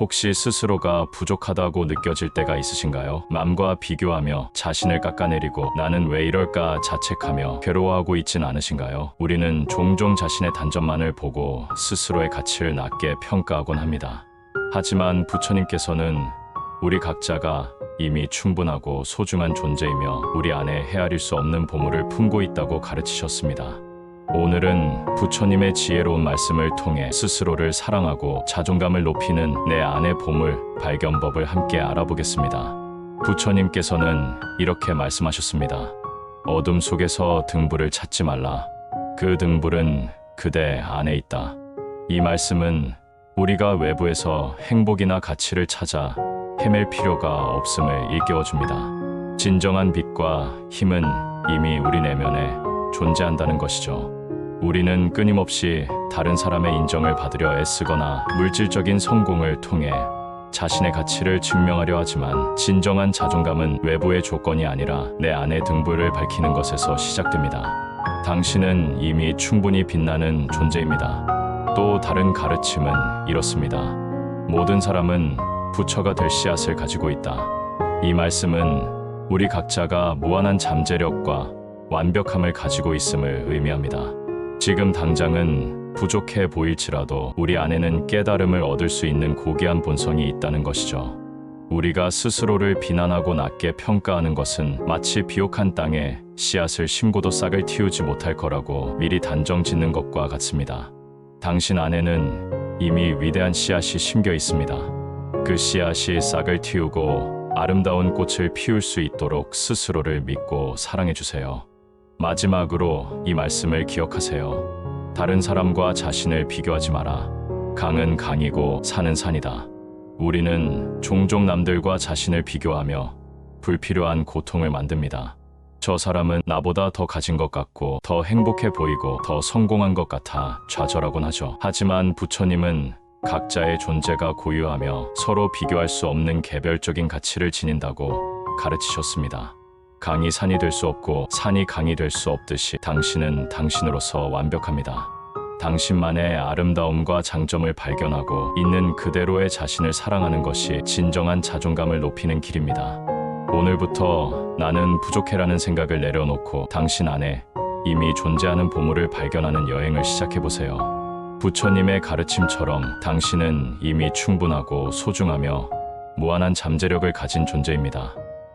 혹시 스스로가 부족하다고 느껴질 때가 있으신가요? 남과 비교하며 자신을 깎아내리고 나는 왜 이럴까 자책하며 괴로워하고 있진 않으신가요? 우리는 종종 자신의 단점만을 보고 스스로의 가치를 낮게 평가하곤 합니다. 하지만 부처님께서는 우리 각자가 이미 충분하고 소중한 존재이며 우리 안에 헤아릴 수 없는 보물을 품고 있다고 가르치셨습니다. 오늘은 부처님의 지혜로운 말씀을 통해 스스로를 사랑하고 자존감을 높이는 내 안의 보물 발견법을 함께 알아보겠습니다. 부처님께서는 이렇게 말씀하셨습니다. 어둠 속에서 등불을 찾지 말라. 그 등불은 그대 안에 있다. 이 말씀은 우리가 외부에서 행복이나 가치를 찾아 헤맬 필요가 없음을 일깨워줍니다. 진정한 빛과 힘은 이미 우리 내면에 존재한다는 것이죠. 우리는 끊임없이 다른 사람의 인정을 받으려 애쓰거나 물질적인 성공을 통해 자신의 가치를 증명하려 하지만 진정한 자존감은 외부의 조건이 아니라 내 안의 등불을 밝히는 것에서 시작됩니다. 당신은 이미 충분히 빛나는 존재입니다. 또 다른 가르침은 이렇습니다. 모든 사람은 부처가 될 씨앗을 가지고 있다. 이 말씀은 우리 각자가 무한한 잠재력과 완벽함을 가지고 있음을 의미합니다. 지금 당장은 부족해 보일지라도 우리 안에는 깨달음을 얻을 수 있는 고귀한 본성이 있다는 것이죠. 우리가 스스로를 비난하고 낮게 평가하는 것은 마치 비옥한 땅에 씨앗을 심고도 싹을 틔우지 못할 거라고 미리 단정 짓는 것과 같습니다. 당신 안에는 이미 위대한 씨앗이 심겨 있습니다. 그 씨앗이 싹을 틔우고 아름다운 꽃을 피울 수 있도록 스스로를 믿고 사랑해 주세요. 마지막으로 이 말씀을 기억하세요. 다른 사람과 자신을 비교하지 마라. 강은 강이고 산은 산이다. 우리는 종종 남들과 자신을 비교하며 불필요한 고통을 만듭니다. 저 사람은 나보다 더 가진 것 같고 더 행복해 보이고 더 성공한 것 같아 좌절하곤 하죠. 하지만 부처님은 각자의 존재가 고유하며 서로 비교할 수 없는 개별적인 가치를 지닌다고 가르치셨습니다. 강이 산이 될 수 없고 산이 강이 될 수 없듯이 당신은 당신으로서 완벽합니다. 당신만의 아름다움과 장점을 발견하고 있는 그대로의 자신을 사랑하는 것이 진정한 자존감을 높이는 길입니다. 오늘부터 나는 부족해라는 생각을 내려놓고 당신 안에 이미 존재하는 보물을 발견하는 여행을 시작해보세요. 부처님의 가르침처럼 당신은 이미 충분하고 소중하며 무한한 잠재력을 가진 존재입니다.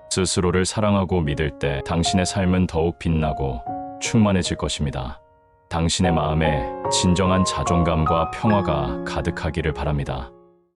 스스로를 사랑하고 믿을 때 당신의 삶은 더욱 빛나고 충만해질 것입니다. 당신의 마음에 진정한 자존감과 평화가 가득하기를 바랍니다.